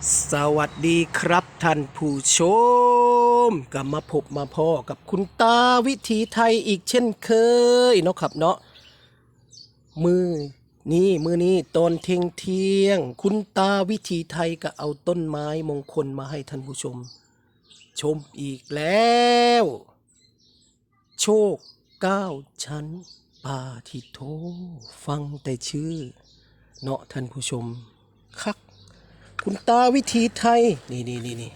สวัสดีครับท่านผู้ชมกลับมาพบมาพ่อกับคุณตาวิถีไทยอีกเช่นเคยเนาะครับเนาะมือนี่มือนี้ตอนเที่ยงเที่ยง คุณตาวิถีไทยก็เอาต้นไม้มงคลมาให้ท่านผู้ชม ชมอีกแล้ว โชคเก้าชั้นปาทิโท ฟังแต่ชื่อ เนาะท่านผู้ชมคัก คุณตาวิธีไทย นี่นี่นี่นี่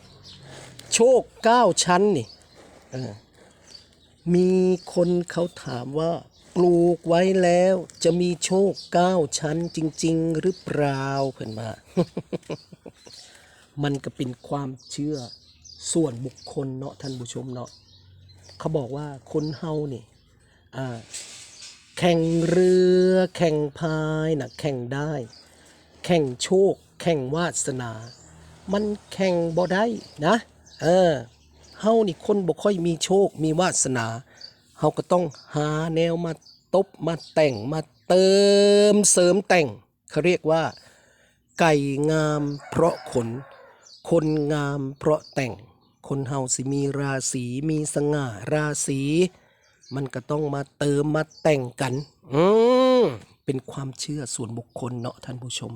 โชคเก้าชั้นนี่มีคนเขาถามว่า ปลูกไว้แล้วจะมีโชคเก้าชั้นจริง ๆ หรือเปล่าเพื่อนมา มันก็เป็นความเชื่อส่วนบุคคลเนาะท่านผู้ชมเนาะเขาบอกว่าคนเฮานี่แข่งเรือแข่งพายนะแข่งได้ แข่งโชค แข่งวาสนา มันแข่งบ่ได้นะ เออเฮานี่คนบ่ค่อยมีโชคมีวาสนาเฮาก็ต้องหาแนวมาตบมาแต่งมาเติมเสริมแต่งเขาเรียกว่า ไก่งามเพราะขน คนงามเพราะแต่ง คนเฮาสิมีราศีมีสง่าราศีมันก็ต้องมาเติมมาแต่งกัน อืม เป็นความเชื่อส่วนบุคคลเนาะท่านผู้ชม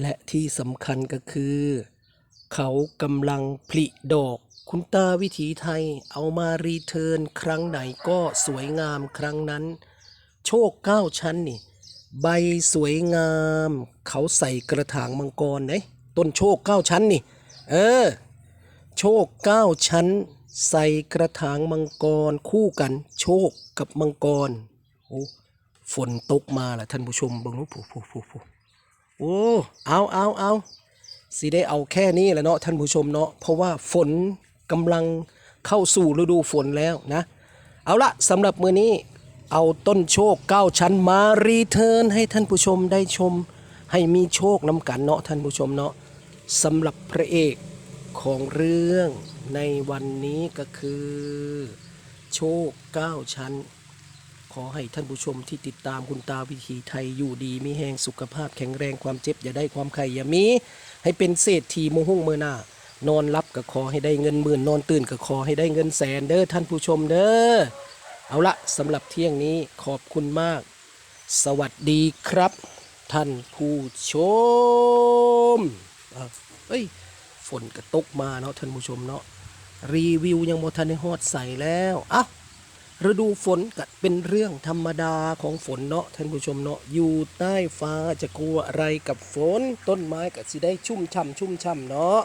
และที่สำคัญก็คือ เขากำลังผลิดอก คุณตาวิถีไทยเอามารีเทิร์นครั้งไหนก็สวยงามครั้งนั้น โชคเก้าชั้นนี่ ใบสวยงาม เขาใส่กระถางมังกรเนต้นโชคเก้าชั้นนี่ เออ โชคเก้าชั้นใส่กระถางมังกรคู่กัน โชคกับมังกร โอ้ฝนตกมาละท่านผู้ชมเบิ่งนู้ผู้ผู้ผู้ผู้โอ้เอาเอาเอาสิได้เอาแค่นี้แหละเนาะท่านผู้ชมเนาะเพราะว่าฝนกำลังเข้าสู่ฤดูฝนแล้วนะ เอาละสำหรับมือนี้เอาต้นโชคเก้าชั้นมารีเทิร์นให้ท่านผู้ชมได้ชม ให้มีโชคนำกันเนาะท่านผู้ชมเนาะสำหรับพระเอกของเรื่องในวันนี้ก็คือ โชคเก้าชั้น ขอให้ท่านผู้ชมที่ติดตามคุณตาวิถีไทยอยู่ดีมีแหงสุขภาพแข็งแรงความเจ็บอย่าได้ความไข่อย่ามี ให้เป็นเศรษฐีโมหุ่งเมื่อหน้านอนรับก็ขอให้ได้เงินหมื่นนอนตื่นก็ขอให้ได้เงินแสนเด้อท่านผู้ชมเด้อเอาละสำหรับเที่ยงนี้ขอบคุณมาก สวัสดีครับ ท่านผู้ชมเอ้ยฝนก็ตกมาเนาะท่านผู้ชมเนาะรีวิวยังโมทันได้ฮอดใส่แล้วอ้า ฤดูฝนก็เป็นเรื่องธรรมดาของฝนเนาะท่านผู้ชมเนาะอยู่ใต้ฟ้าจะกลัวอะไรกับฝน ต้นไม้ก็สิได้ชุ่มช่ำชุ่มช่ำเนาะ